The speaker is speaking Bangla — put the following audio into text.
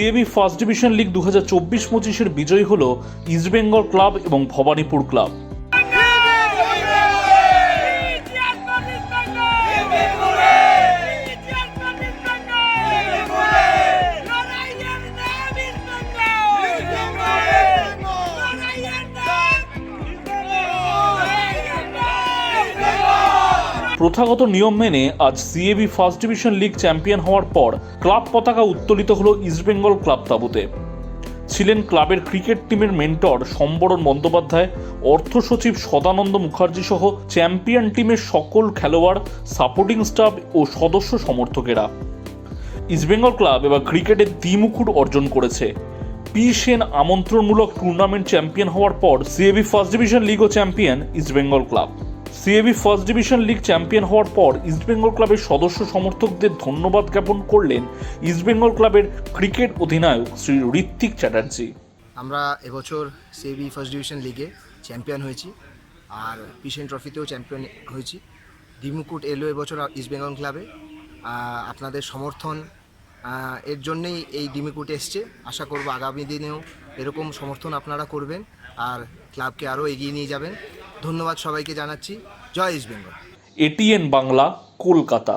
সিএবি ফার্স্ট ডিভিশন লিগ দু হাজার চব্বিশ পঁচিশের বিজয়ী হল ইস্টবেঙ্গল ক্লাব এবং ভবানীপুর ক্লাব। প্রথাগত নিয়ম মেনে আজ CAB first division league champion হওয়ার পর ক্লাব পতাকা উত্তোলিত হল ইস্টবেঙ্গল ক্লাব তাঁবুতে। ছিলেন ক্লাবের ক্রিকেট টিমের মেন্টর সম্বরণ বন্দ্যোপাধ্যায়, অর্থ সচিব সদানন্দ মুখার্জি সহ চ্যাম্পিয়ন টিমের সকল খেলোয়াড়, সাপোর্টিং স্টাফ ও সদস্য সমর্থকেরা। ইস্টবেঙ্গল ক্লাব এবার ক্রিকেটে দ্বিমুকুট অর্জন করেছে। পি সেন আমন্ত্রণমূলক টুর্নামেন্ট চ্যাম্পিয়ন হওয়ার পর CAB first division লিগও champion East Bengal club. CAB first division league champion হওয়ার পর ইস্টবেঙ্গল ক্লাবের সদস্য সমর্থকদের ধন্যবাদ জ্ঞাপন করলেন ইস্টবেঙ্গল ক্লাবের ক্রিকেট অধিনায়ক শ্রী ঋত্বিক চ্যাটার্জি। আমরা এবছর সিবি ফার্স্ট ডিভিশন লিগে চ্যাম্পিয়ন হয়েছি আর পিসেন ট্রফিতেও চ্যাম্পিয়ন হয়েছি। দিমুকুট এলো এবছর ইস্টবেঙ্গল ক্লাবে। আপনাদের সমর্থন এর জন্যেই এই ডিমিকুট এসছে। আশা করব আগামী দিনেও এরকম সমর্থন আপনারা করবেন আর ক্লাবকে আরও এগিয়ে নিয়ে যাবেন। ধন্যবাদ সবাইকে জানাচ্ছি। জয় ইস্ট বেঙ্গল। এটিএন বাংলা কলকাতা।